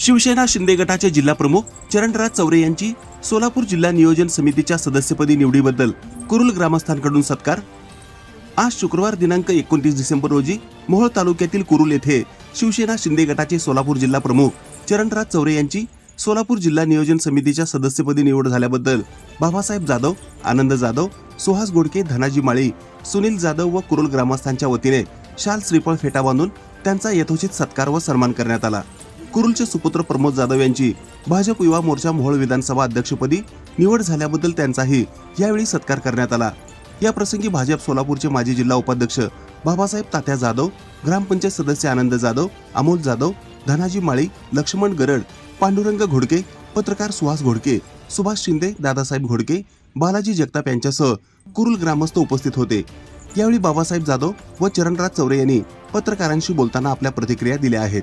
शिवसेना शिंदे गटाचे जिल्हाप्रमुख चरणराज चौरे यांची सोलापूर जिल्हा नियोजन समितीच्या सदस्यपदी निवडीबद्दल कुरुल ग्रामस्थांकडून सत्कार. आज शुक्रवार दिनांक एकोणतीस डिसेंबर रोजी मोहोळ तालुक्यातील कुरुल येथे शिवसेना शिंदे गटाचे सोलापूर जिल्हा प्रमुख चरणराज चौरे यांची सोलापूर जिल्हा नियोजन समितीच्या सदस्यपदी निवड झाल्याबद्दल बाबासाहेब जाधव आनंद जाधव सुहास गोडके धनाजी माळी सुनील जाधव व कुरुल ग्रामस्थांच्या वतीने शाल श्रीफळ फेटा बांधून त्यांचा यथोचित सत्कार व सन्मान करण्यात आला. कुरुलचे सुपुत्र प्रमोद जाधव यांची भाजप युवा मोर्चा मोहोळ विधानसभा अध्यक्षपदी निवड झाल्याबद्दल त्यांचाही यावेळी सत्कार करण्यात आला. या प्रसंगी भाजप सोलापूरचे माजी जिल्हा उपाध्यक्ष बाबासाहेब तात्या जाधव ग्रामपंचायत सदस्य आनंद जाधव अमोल जाधव धनाजी माळी लक्ष्मण गरड पांडुरंग घोडके पत्रकार सुहास घोडके सुभाष शिंदे दादासाहेब घोडके बालाजी जगताप यांच्यासह कुरुल ग्रामस्थ उपस्थित होते. यावेळी बाबासाहेब जाधव व चरणराज चौरे यांनी पत्रकारांशी बोलताना आपल्या प्रतिक्रिया दिल्या आहेत.